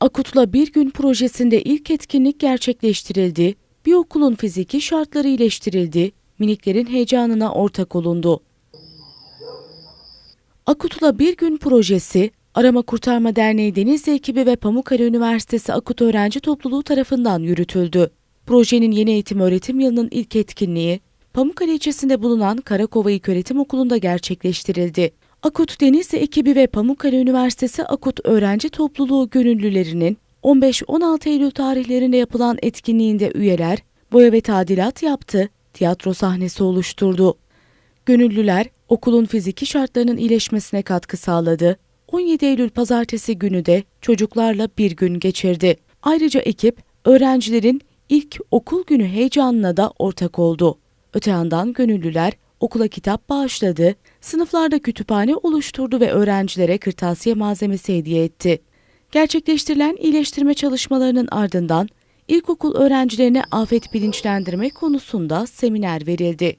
Akut'la Bir Gün projesinde ilk etkinlik gerçekleştirildi, bir okulun fiziki şartları iyileştirildi, miniklerin heyecanına ortak olundu. Akut'la Bir Gün projesi, Arama Kurtarma Derneği Denizli ekibi ve Pamukkale Üniversitesi Akut Öğrenci Topluluğu tarafından yürütüldü. Projenin yeni eğitim öğretim yılının ilk etkinliği, Pamukkale ilçesinde bulunan Karakova İlköğretim Okulu'nda gerçekleştirildi. Akut Denizli ekibi ve Pamukkale Üniversitesi Akut Öğrenci Topluluğu gönüllülerinin 15-16 Eylül tarihlerinde yapılan etkinliğinde üyeler boya ve tadilat yaptı, tiyatro sahnesi oluşturdu. Gönüllüler okulun fiziki şartlarının iyileşmesine katkı sağladı. 17 Eylül pazartesi günü de çocuklarla bir gün geçirdi. Ayrıca ekip öğrencilerin ilk okul günü heyecanına da ortak oldu. Öte yandan gönüllüler okula kitap bağışladı, sınıflarda kütüphane oluşturdu ve öğrencilere kırtasiye malzemesi hediye etti. Gerçekleştirilen iyileştirme çalışmalarının ardından ilkokul öğrencilerine afet bilinçlendirme konusunda seminer verildi.